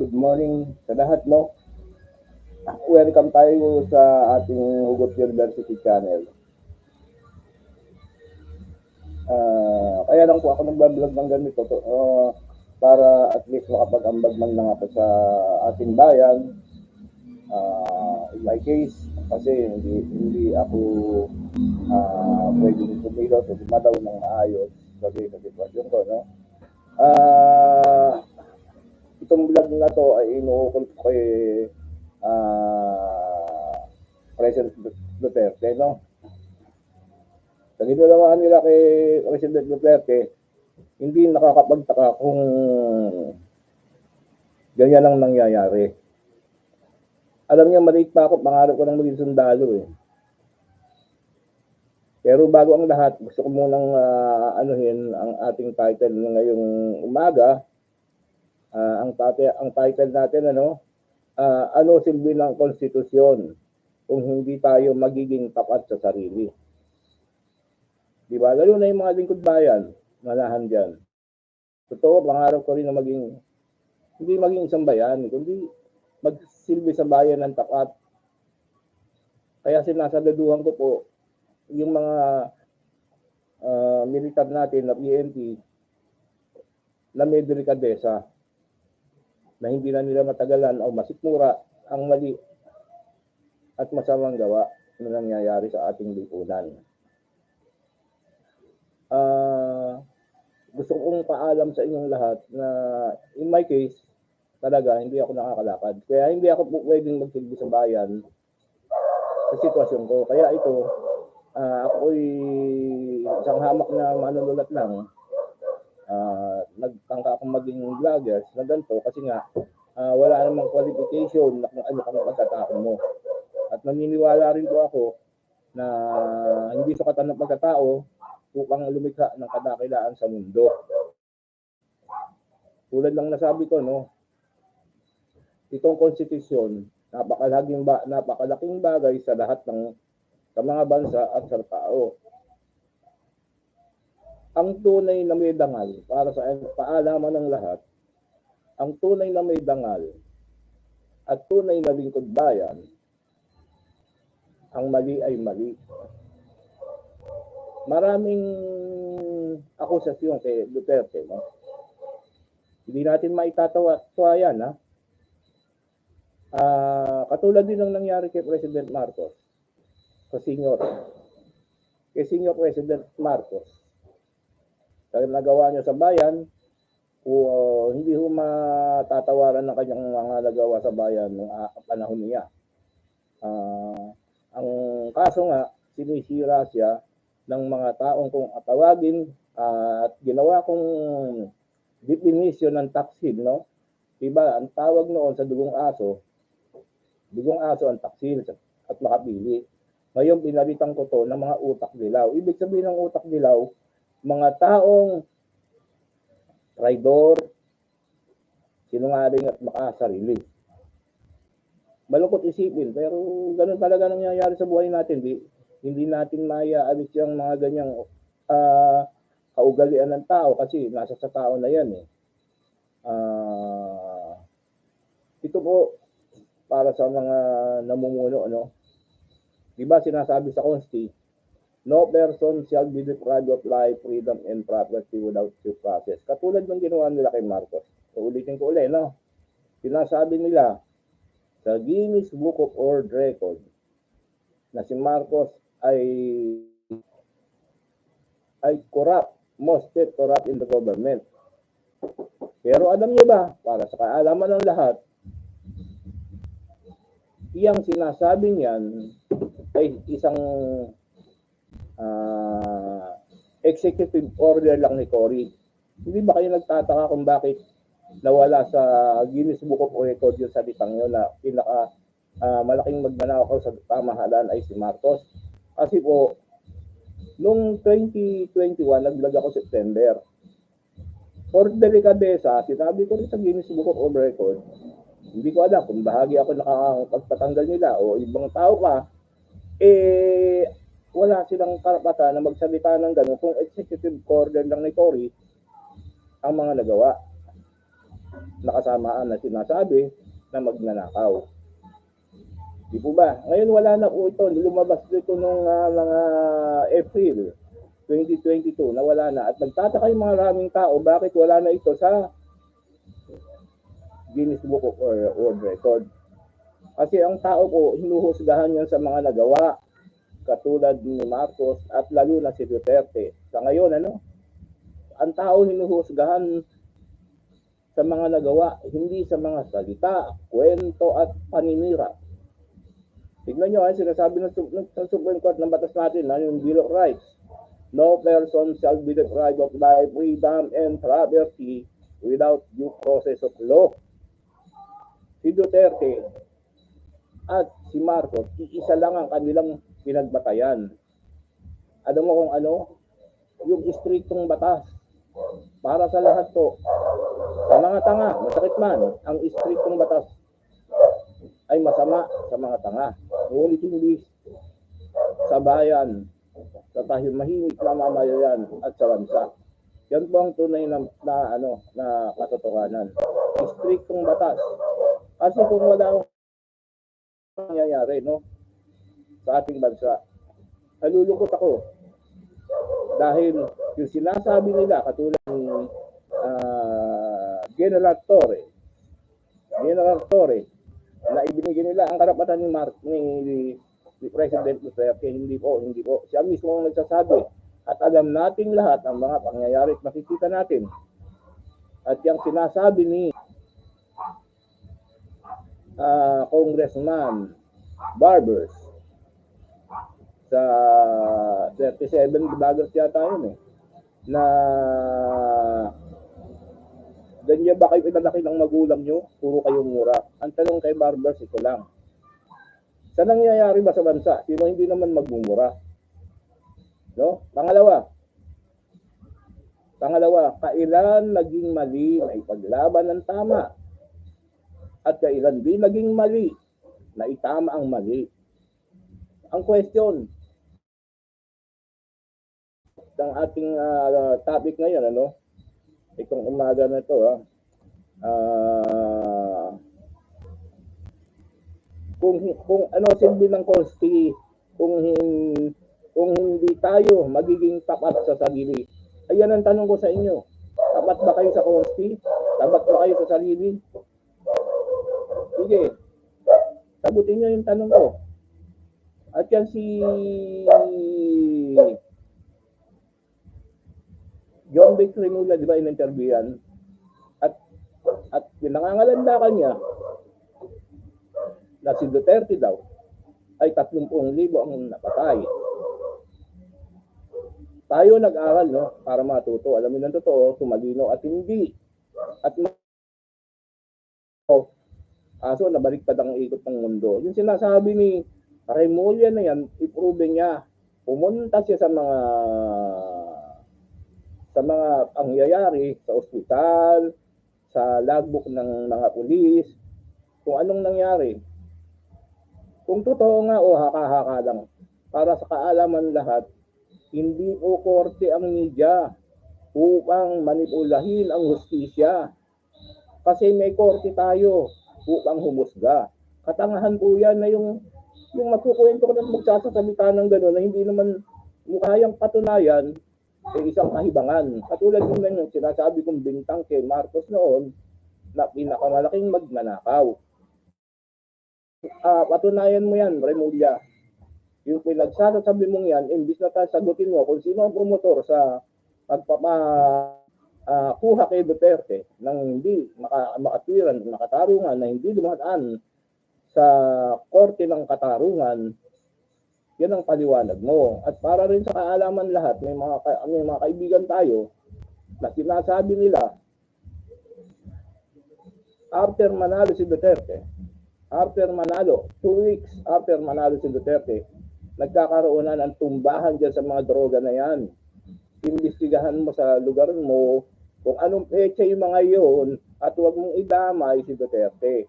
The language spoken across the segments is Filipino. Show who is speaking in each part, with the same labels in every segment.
Speaker 1: Good morning sa lahat, no? Welcome tayo sa ating Hugot University channel. Ah, kaya lang po ako nagbablog ng ganito to, ah, para at least makapag-ambag man lang ako sa ating bayan. Ah, in my case, kasi hindi, hindi ako ah, pwedeng kumilos o dumadaw ng maayos kasi sa sitwasyon ko, no? Ah, itong vlog na to ay inuukol ko kay ah, President Duterte, no? Sa ginawaan nila kay President Duterte, hindi nakakapagtaka kung ganyan lang nangyayari. Alam niya, maliit pa ako, pangarap ko nang maging sundalo eh. Pero bago ang lahat, gusto ko munang ah, anuhin ang ating title ngayong umaga. Ah, ang, tate, ang title natin, ano, ah, ano silbi ng konstitusyon kung hindi tayo magiging tapat sa sarili. Di ba? Lalo na yung mga lingkod bayan, manahan dyan. Totoo, pangarap ko rin na maging, hindi maging isang bayan, kundi magsilbi sa bayan ng tapat. Kaya sinasabaduhan ko po, yung mga ah, militar natin na PNP na may delikadesa na hindi na nila matagalan o masikmura ang mali at masamang gawa na nangyayari sa ating lipunan. Ah, gusto kong paalam sa inyong lahat na in my case, talaga hindi ako nakakalakad. Kaya hindi ako pwedeng magsilbi sa bayan sa sitwasyon ko. Kaya ito, ah, ako'y isang hamak na manunulat lang. Ah, nagtangka akong maging vlogger na ganito kasi nga ah, wala namang qualification na kung ano ka pagkatao mo. At naniniwala rin po ako na hindi sukatan ng pagkatao upang lumikha ng kadakilaan sa mundo. Tulad lang nasabi ko, no, itong konstitusyon, napakalaging ba, napakalaking bagay sa lahat ng sa mga bansa at sa tao. Ang tunay na may dangal, para sa paalaman ng lahat, ang tunay na may dangal at tunay na lingkod bayan, ang mali ay mali. Maraming akusasyon kay Duterte, no? Hindi natin maitatawa so yan, ha? Ah, katulad din ng nangyari kay President Marcos sa senior. Kay senior President Marcos. Nagawa niya sa bayan, uh, hindi ho matatawaran ng kanyang mga nagawa sa bayan nung uh, panahon niya. Ah, ang kaso nga, sinisira siya ng mga taong kung atawagin at ginawa kong definition ng taksil, no? Diba, ang tawag noon sa dugong aso, dugong aso ang taksil at makapili. Ngayon, pinalitan ko to ng mga utak dilaw. Ibig sabihin ng utak dilaw, mga taong traidor, sinungaling at makasarili. Malungkot isipin, pero ganun talaga nangyayari sa buhay natin. Di, hindi natin maya-alis yung mga ganyang ah, kaugalian ng tao kasi nasa sa tao na yan eh. Ah, ito po para sa mga namumuno ano. 'Di ba sinasabi sa Consti, no person shall be deprived of life, freedom, and property without due process. Katulad ng ginawa nila kay Marcos. So, ulitin ko ulit, no? Sinasabi nila sa Guinness Book of World Record na si Marcos ay ay corrupt, most corrupt in the government. Pero alam niyo ba, para sa kaalaman ng lahat, iyang sinasabi niyan ay isang ah, executive order lang ni Cory. Hindi ba kayo nagtataka kung bakit nawala sa Guinness Book of Record yung salitang yun na pinaka ah, malaking magnanakaw sa pamahalaan ay si Marcos. Kasi po, nung 2021, nag-vlog ako September. For delikadesa, sinabi ko rin sa Guinness Book of Record, hindi ko alam kung bahagi ako nakakapagpatanggal nila o ibang tao ka, eh, wala silang karapatan na magsalita ng gano'n kung executive order lang ni Cory ang mga nagawa. nakasamaan na sinasabi na magnanakaw. Di po ba? Ngayon wala na po ito. Lumabas dito nung ah, mga April 2022 na wala na. At nagtataka yung maraming tao bakit wala na ito sa Guinness Book of uh, World Record. Kasi ang tao po, hinuhusgahan yan sa mga nagawa katulad ni Marcos at lalo na si Duterte. Sa ngayon, ano? Ang tao hinuhusgahan sa mga nagawa, hindi sa mga salita, kwento at paninira. Tignan nyo, ay sinasabi ng, ng, ng Supreme Court ng batas natin, na yung Bill of Rights. No person shall be deprived of life, freedom, and property without due process of law. Si Duterte at si Marcos, iisa lang ang kanilang pinagbatayan. Alam mo kung ano? Yung istriktong batas. Para sa lahat po. Sa mga tanga, masakit man, ang istriktong batas ay masama sa mga tanga. Ngunit hindi sa bayan, sa tahimahimik na mamayayan at sa bansa. Yan po ang tunay na, na ano na katotohanan. Istriktong batas. Kasi kung wala akong nangyayari no sa ating bansa, nalulungkot ako. Dahil yung sinasabi nila katulad ni ah, General Torre, General Torre, na ibinigay nila ang karapatan ni Mark ni, ni President Duterte, hindi po, hindi po. Siya mismo ang nagsasabi. At alam nating lahat ang mga pangyayari at makikita natin. At yung sinasabi ni ah, Congressman Barbers sa 37 vloggers yata yun eh na ganyan ba kayo pinalaki ng magulang nyo? Puro kayong mura. Ang tanong kay Barbers, ito lang. Sa nangyayari ba sa bansa? Sino hindi naman magmumura? No? Pangalawa, Pangalawa, kailan naging mali na ipaglaban ng tama? At kailan di naging mali na itama ang mali? Ang question ng ating ah, topic ngayon, ano? Itong umaga na ito, ah, ah, kung kung ano silbi ng consti kung hin, kung hindi tayo magiging tapat sa sarili. Ayan ang tanong ko sa inyo. Tapat ba kayo sa consti tapat ba kayo sa sarili? Sige. Sagutin niyo yung tanong ko. At yan si John Vic Remula, di ba, in-interview yan? At, at pinangangalandakan niya na si Duterte daw ay 30,000 ang napatay. Tayo nag-aral, no, para matuto. Alamin ng totoo, tumalino at hindi. At oh, aso, nabaliktad ang ikot ng mundo. Yung sinasabi ni Remulla na yan, iprove niya. Pumunta siya sa mga sa mga pangyayari sa ospital, sa logbook ng mga pulis, kung anong nangyari. Kung totoo nga o haka-haka lang, para sa kaalaman lahat, hindi po korte ang media upang manipulahin ang hustisya. Kasi may korte tayo upang humusga. Katangahan po yan na yung yung magkukwento ko ng magsasasalita ng gano'n na hindi naman mukayang patunayan ay isang kahibangan. Katulad din ng sinasabi kong bintang kay Marcos noon na pinakamalaking magnanakaw. Ah, patunayan mo yan, Remulla. Yung pinagsasabi mong yan, imbis na sagutin mo kung sino ang promotor sa pagpapa ah, kuha kay Duterte ng hindi maka, makatwiran, makatarungan na hindi dumaan sa korte ng katarungan, yan ang paliwanag mo. At para rin sa kaalaman lahat, may mga, may mga kaibigan tayo na sinasabi nila, after manalo si Duterte, after manalo, two weeks after manalo si Duterte, nagkakaroon na ng tumbahan dyan sa mga droga na yan. Imbestigahan mo sa lugar mo kung anong pecha yung mga yon at huwag mong idamay si Duterte.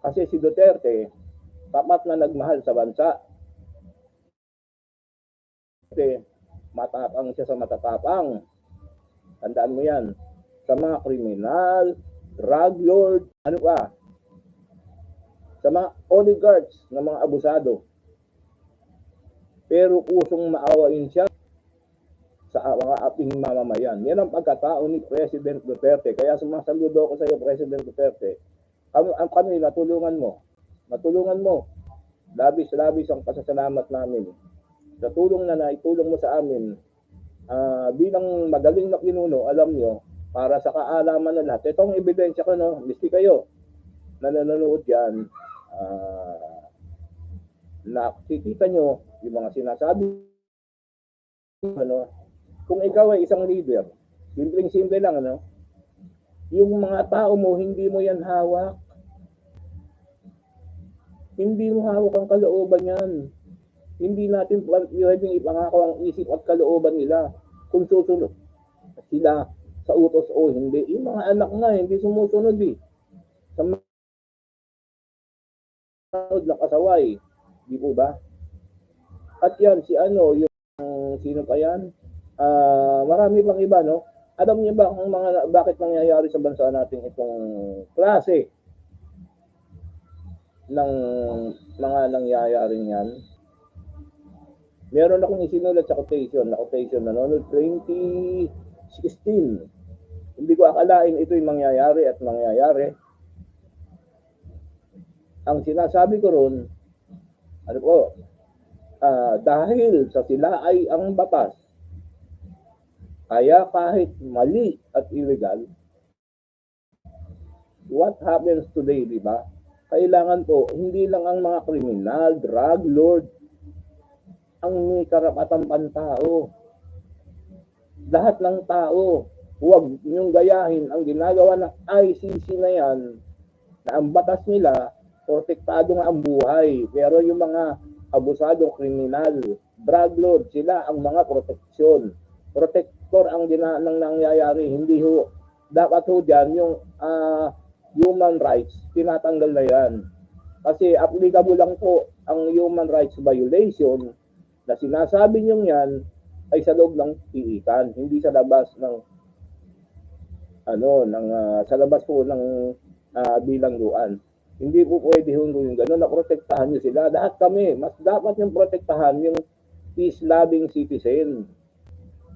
Speaker 1: Kasi si Duterte, tapat na nagmahal sa bansa. Kasi matapang siya sa matatapang. Tandaan mo yan. Sa mga kriminal, drug lord, ano pa, sa mga oligarchs na mga abusado. Pero kusong maawain siya sa mga ating mamamayan. Yan ang pagkatao ni President Duterte. Kaya sumasaludo ako sa iyo, President Duterte. Kami, ang kami, natulungan mo. Natulungan mo. Labis-labis ang pasasalamat namin. Sa tulong na naitulong mo sa amin, ah, bilang magaling na pinuno, alam nyo, para sa kaalaman na lahat. Ito ang ebidensya ko, no? Miski kayo na nanonood yan, ah, nakikita nyo yung mga sinasabi ano, kung ikaw ay isang leader, simpleng-simple lang, ano, yung mga tao mo, hindi mo yan hawak. Hindi mo hawak ang kalooban yan. Hindi natin pwedeng ipangako ang isip at kalooban nila kung susunod sila sa utos o hindi. Yung mga anak nga, hindi sumusunod eh. Sa sunod na kasaway. Di po ba? At yan, si ano, yung sino pa yan? Ah, marami pang iba, no? Alam niyo ba kung mga, bakit nangyayari sa bansa natin itong klase ng mga nangyayaring yan? Meron akong isinulat sa quotation, na quotation na noong 2016. Hindi ko akalain ito yung mangyayari at mangyayari. Ang sinasabi ko ron, ano po, ah, dahil sa sila ay ang batas, kaya kahit mali at illegal, what happens today, di ba? Kailangan po, hindi lang ang mga kriminal, drug lord, ang may karapatang pantao. Lahat ng tao, huwag niyong gayahin ang ginagawa ng ICC na yan, na ang batas nila, protektado nga ang buhay. Pero yung mga abusado, kriminal, drug lord, sila ang mga proteksyon. Protector ang gina ng nangyayari, hindi ho. Dapat ho dyan yung ah, human rights, tinatanggal na yan. Kasi applicable lang po ang human rights violation na sinasabi nyo yan ay sa loob ng tiikan, hindi sa labas ng ano, ng ah, sa labas po ng ah, bilangguan. Hindi po pwede yung yung gano'n na protektahan nyo sila. Lahat kami, mas dapat yung protektahan yung peace-loving citizen.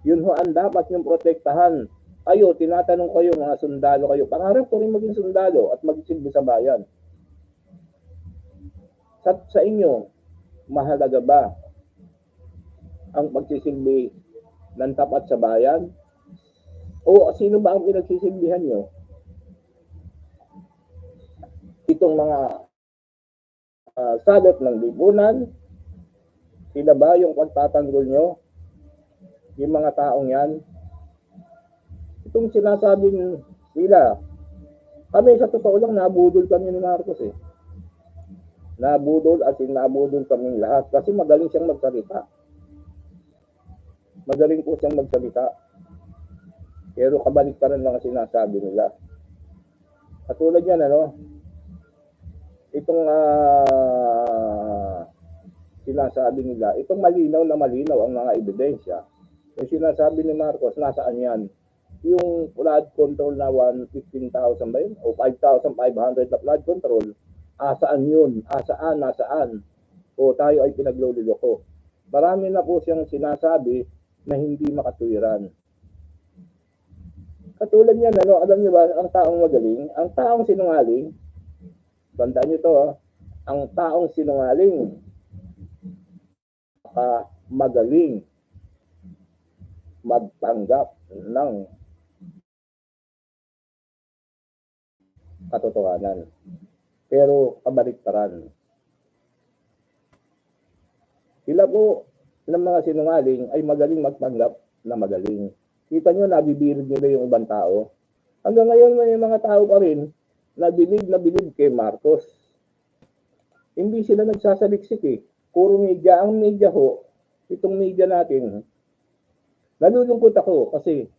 Speaker 1: Yun ho ang dapat yung protektahan. Kayo, tinatanong kayo mga sundalo kayo. Pangarap ko rin maging sundalo at magsilbi sa bayan. Sa, sa inyo, mahalaga ba ang pagsisilbi ng tapat sa bayan? O sino ba ang pinagsisilbihan nyo? Itong mga ah, salot ng lipunan, sila ba yung pagtatanggol nyo? Yung mga taong yan? Itong sinasabi nila, kami sa totoo lang, nabudol kami ni Marcos eh. Nabudol at nabudol kami lahat kasi magaling siyang magsalita. Magaling po siyang magsalita. Pero kabaliktaran lang ang sinasabi nila. Katulad yan, ano? Itong ah, sinasabi nila, itong malinaw na malinaw ang mga ebidensya. Yung sinasabi ni Marcos, nasaan yan? Yung flood control na 115,000 ba yun? O 5,500 na flood control, asaan yun? Asaan? Nasaan? O tayo ay pinagluliloko. Marami na po siyang sinasabi na hindi makatuwiran. Katulad niyan, ano, alam niyo ba, ang taong magaling, ang taong sinungaling, tandaan niyo to, ah, ang taong sinungaling, ka magaling magtanggap ng katotohanan. Pero kabaliktaran. Sila po ng mga sinungaling ay magaling magtanggap na magaling. Kita nyo, nabibirid nila yung ibang tao. Hanggang ngayon, may mga tao pa rin na bilib na bilib kay Marcos. Hindi sila nagsasaliksik eh. Puro media. Ang media ho, itong media natin, nalulungkot ako kasi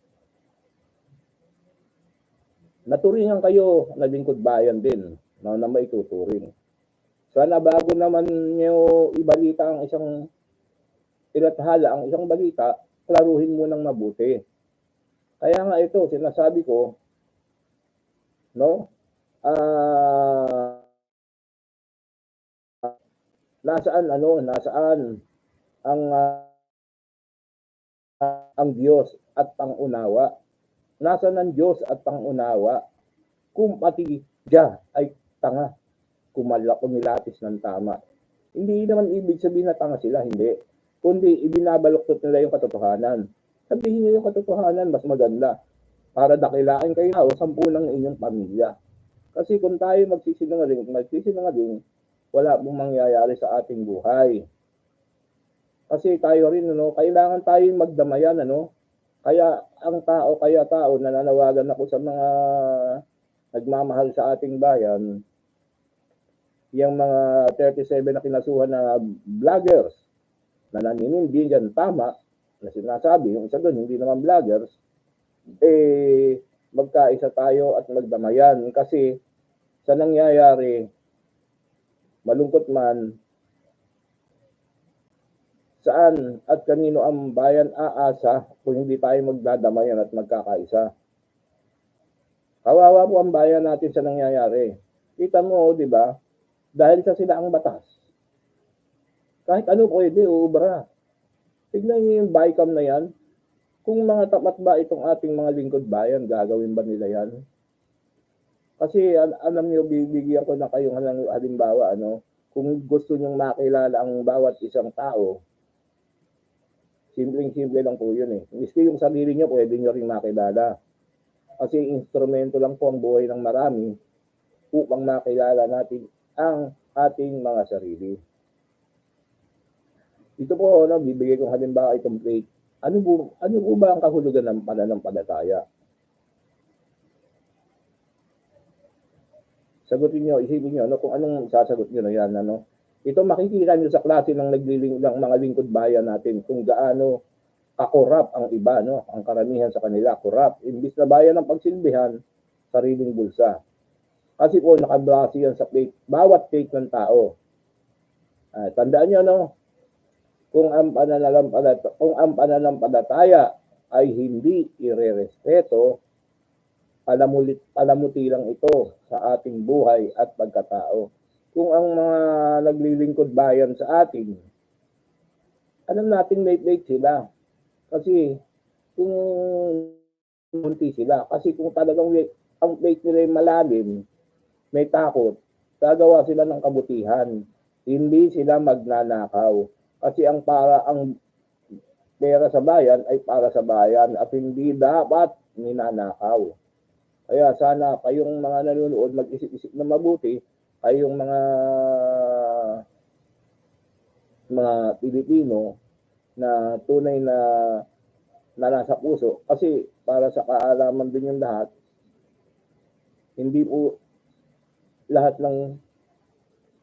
Speaker 1: naturingan kayo na lingkod bayan din na, na may tuturing. Sana bago naman nyo ibalita ang isang ilathala ang isang balita, klaruhin mo ng mabuti. Kaya nga ito, sinasabi ko, no? Ah nasaan ano, nasaan ang ah, ang Diyos at pangunawa? Nasaan ang Diyos at pangunawa? Kung pati siya ay tanga, kumala kumilatis ng tama. Hindi naman ibig sabihin na tanga sila, hindi. Kundi ibinabaluktot nila yung katotohanan. Sabihin niyo yung katotohanan, mas maganda. Para dakilain kayo o sampu ng inyong pamilya. Kasi kung tayo magsisinungaling, magsisinungaling, wala pong mangyayari sa ating buhay. Kasi tayo rin, ano, kailangan tayong magdamayan, ano. Kaya ang tao, kaya tao, nananawagan ako sa mga nagmamahal sa ating bayan, yung mga 37 na kinasuhan na vloggers na naninindi dyan tama na sinasabi, yung isa doon hindi naman vloggers, eh magkaisa tayo at magdamayan kasi sa nangyayari malungkot man saan at kanino ang bayan aasa kung hindi tayo magdadamayan at magkakaisa. Kawawa po ang bayan natin sa nangyayari. Kita mo, di ba? Dahil sa sila ang batas. Kahit ano pwede, uubra. Tignan niyo yung bycam na yan. Kung mga tapat ba itong ating mga lingkod bayan, gagawin ba nila yan? Kasi al- alam niyo, bibigyan ko na kayong halang- halimbawa, ano, kung gusto niyong makilala ang bawat isang tao, simpleng-simple lang po yun eh. Miski yung sarili niyo, pwede niyo rin makilala. Kasi instrumento lang po ang buhay ng marami upang makilala natin ang ating mga sarili. Ito po, ano, bibigay kong halimbawa itong plate. Ano po, ano po ba ang kahulugan ng pananampalataya? Sagutin niyo, isipin niyo, ano, kung anong sasagot niyo na yan, ano. Ito makikita niyo sa klase ng nagliling ng mga lingkod bayan natin kung gaano kakorap ang iba, no? Ang karamihan sa kanila, korap. Imbis na bayan ng pagsilbihan, sariling bulsa. Kasi po, nakablase yan sa plate, bawat plate ng tao. Ah, tandaan niyo, no? Kung ang pananampalataya, kung ang pananampalataya ay hindi irerespeto, palamulit, palamuti lang ito sa ating buhay at pagkatao. Kung ang mga naglilingkod bayan sa atin, alam natin late-late sila. Kasi kung munti sila, kasi kung talagang late- ang plate nila ay malalim, may takot, gagawa sila ng kabutihan. Hindi sila magnanakaw. Kasi ang para ang pera sa bayan ay para sa bayan at hindi dapat ninanakaw. Kaya sana kayong mga nanonood mag-isip-isip na mabuti, kayong mga mga Pilipino na tunay na na nasa puso kasi para sa kaalaman din yung lahat hindi po lahat ng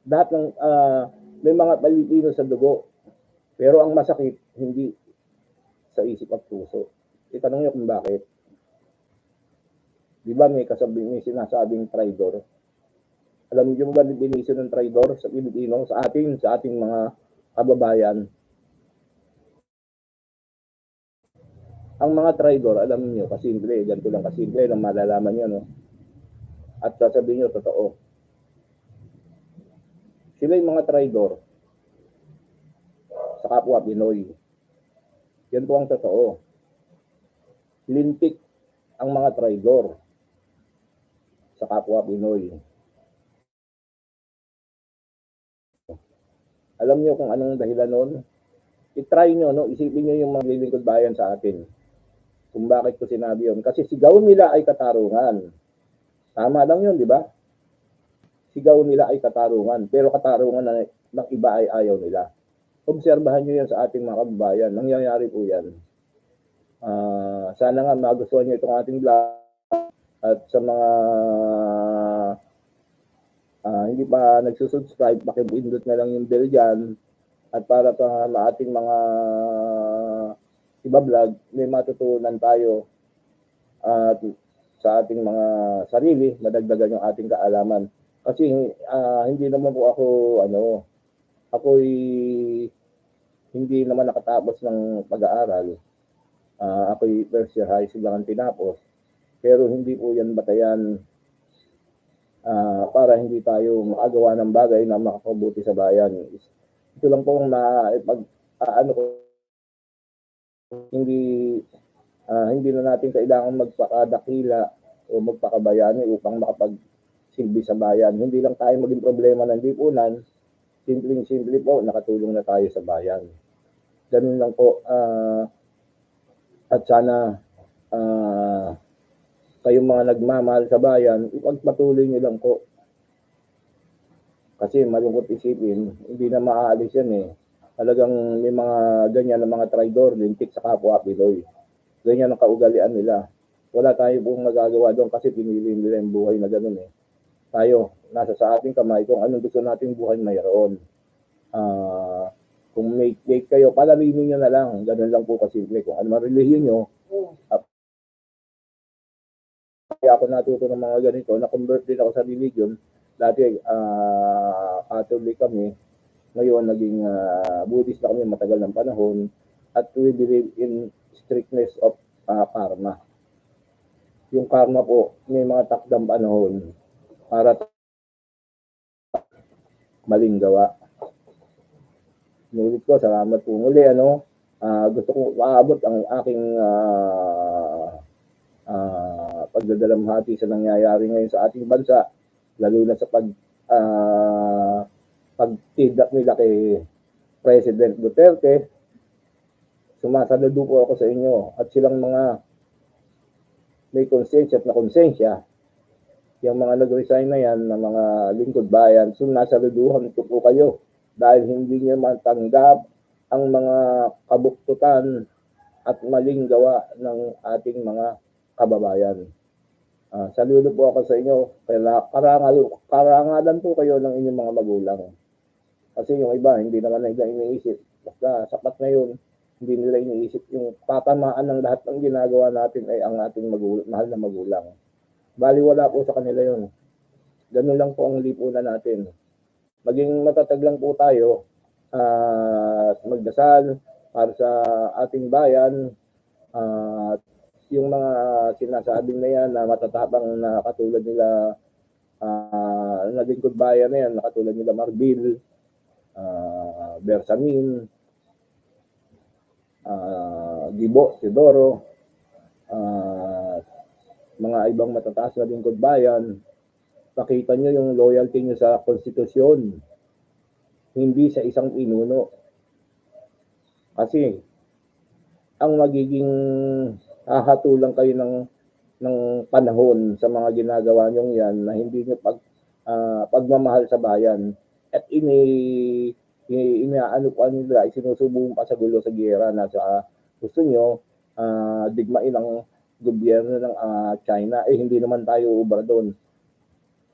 Speaker 1: lahat ng ah, may mga Pilipino sa dugo pero ang masakit hindi sa isip at puso. Itanong niyo kung bakit. Di ba may kasabi may sinasabing traidor? Alam niyo ba definition ng traidor sa Pilipino sa ating sa ating mga kababayan? Ang mga traidor, alam niyo, kasimple, ganito lang kasimple, lang malalaman niyo, no? At sasabihin niyo, totoo. Sila yung mga traidor sa kapwa Pinoy. Yan po ang totoo. Lintik ang mga traidor sa kapwa Pinoy. Alam niyo kung anong dahilan noon? I-try niyo, no? Isipin niyo yung mga lilingkod bayan sa atin kung bakit ko sinabi yun. Kasi sigaw nila ay katarungan. Tama lang yun, di ba? Sigaw nila ay katarungan. Pero katarungan na, ng iba ay ayaw nila. Obserbahan nyo yan sa ating mga kababayan. Nangyayari po yan. Ah, sana nga magustuhan nyo itong ating vlog. At sa mga ah, hindi pa nagsusubscribe, pakipindot na lang yung bell dyan. At para sa ating mga iba vlog, may matutunan tayo at sa ating mga sarili, madagdagan yung ating kaalaman. Kasi ah, hindi naman po ako, ano, ako'y hindi naman nakatapos ng pag-aaral. Ah, ako'y first year high school lang ang tinapos. Pero hindi po yan batayan ah, para hindi tayo makagawa ng bagay na makakabuti sa bayan. Ito lang po ang ma, pag, ah, ano ko, hindi ah, hindi na natin kailangan magpakadakila o magpakabayani upang makapagsilbi sa bayan. Hindi lang tayo maging problema ng lipunan, simpleng-simple po, nakatulong na tayo sa bayan. Ganun lang po. ah, at sana ah, kayong mga nagmamahal sa bayan, ipagpatuloy nyo lang po. Kasi malungkot isipin, hindi na maaalis yan eh. Talagang may mga ganyan na mga traidor, lintik sa kapwa Pinoy. Ganyan ang kaugalian nila. Wala tayo pong magagawa doon kasi pinili nila yung buhay na ganun eh. Tayo, nasa sa ating kamay kung anong gusto nating buhay mayroon. Ah, kung may cake kayo, palalinin nyo na lang. Ganun lang po kasimple. Kung ano man relihiyon nyo, kaya ako natuto ng mga ganito, na-convert din ako sa religion. Dati, ah Catholic kami. Ngayon, naging ah, Buddhist na kami matagal ng panahon. At we believe in strictness of ah, karma. Yung karma po, may mga takdang panahon para maling gawa. Nulit ko, salamat po muli. Ano, Ah, gusto ko maabot ang aking ah, ah, pagdadalamhati sa nangyayari ngayon sa ating bansa, lalo na sa pag ah, pagtidak nila kay President Duterte. Sumasaludo po ako sa inyo at silang mga may konsensya at na konsensya. Yung mga nag-resign na yan ng mga lingkod bayan, so nasaluduhan ko po kayo dahil hindi niyo matanggap ang mga kabuktutan at maling gawa ng ating mga kababayan. Ah, saludo po ako sa inyo. Kaya karangal, karangalan po kayo ng inyong mga magulang. Kasi yung iba, hindi naman nila iniisip. Basta sapat na yun, hindi nila iniisip yung tatamaan ng lahat ng ginagawa natin ay ang ating magulang, mahal na magulang. Bali wala po sa kanila yun. Ganun lang po ang lipunan natin. Maging matatag lang po tayo at magdasal para sa ating bayan at yung mga sinasabing na yan na matatabang na katulad nila uh, naging good bayan na yan na katulad nila Marbil uh, Bersamin uh, Gibo, Sidoro uh, mga ibang matataas na lingkod bayan pakita nyo yung loyalty nyo sa konstitusyon hindi sa isang pinuno. Kasi ang magiging hahatulang kayo ng ng panahon sa mga ginagawa nyo yan na hindi nyo pag uh, pagmamahal sa bayan at ini inaano pa nila isinusubong pa sa gulo sa giyera na sa gusto nyo uh, digmain ang gobyerno ng uh, China eh hindi naman tayo ubra doon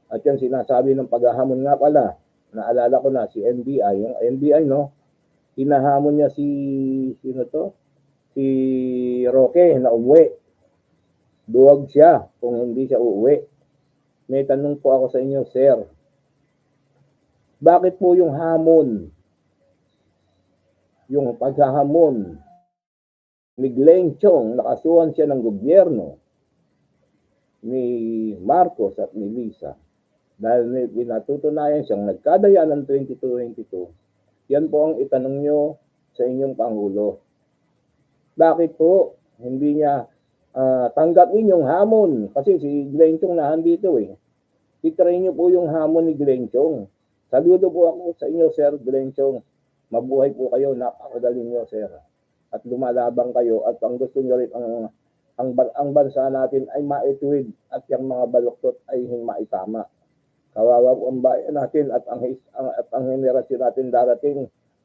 Speaker 1: at yan sinasabi ng paghahamon nga pala naalala ko na si NBI, yung NBI no, hinahamon niya si sino to? Si Roque na umuwi. Duwag siya kung hindi siya uuwi. May tanong po ako sa inyo, sir. Bakit po yung hamon, yung paghahamon ni Glenn Chong, nakasuhan siya ng gobyerno ni Marcos at ni Lisa, dahil pinatutunayan siyang nagkadaya ng 2022, yan po ang itanong nyo sa inyong Pangulo. Bakit po hindi niya uh, tanggapin yung hamon? Kasi si Glenn Chong na andito eh. Itry nyo po yung hamon ni Glenn Chong. Saludo po ako sa inyo, Sir Glenn Chong. Mabuhay po kayo, napakagaling nyo, Sir. At lumalabang kayo at ang gusto nyo rin ang ang, ang bansa natin ay maituwid at yung mga baluktot ay maitama. Kawawa ang bayan natin at ang, ang at ang henerasyon natin darating.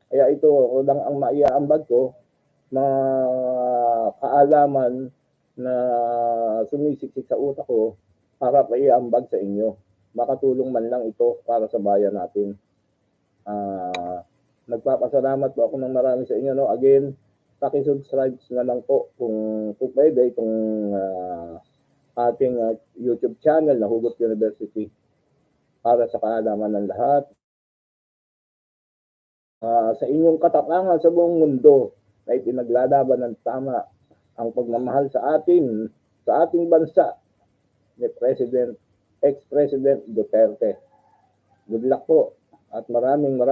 Speaker 1: Kaya ito lang ang maiaambag ko na kaalaman na sumisiksik sa utak ko para paiambag sa inyo. Makatulong man lang ito para sa bayan natin. Uh, nagpapasalamat po ako ng marami sa inyo. No? Again, paki-subscribe na lang po kung, kung pwede itong uh, ating uh, YouTube channel na Hugot University para sa kaalaman ng lahat. Uh, sa inyong katapangan sa buong mundo na ipinaglalaban ng tama ang pagmamahal sa atin, sa ating bansa ni President ex-President Duterte. Good luck po at maraming maraming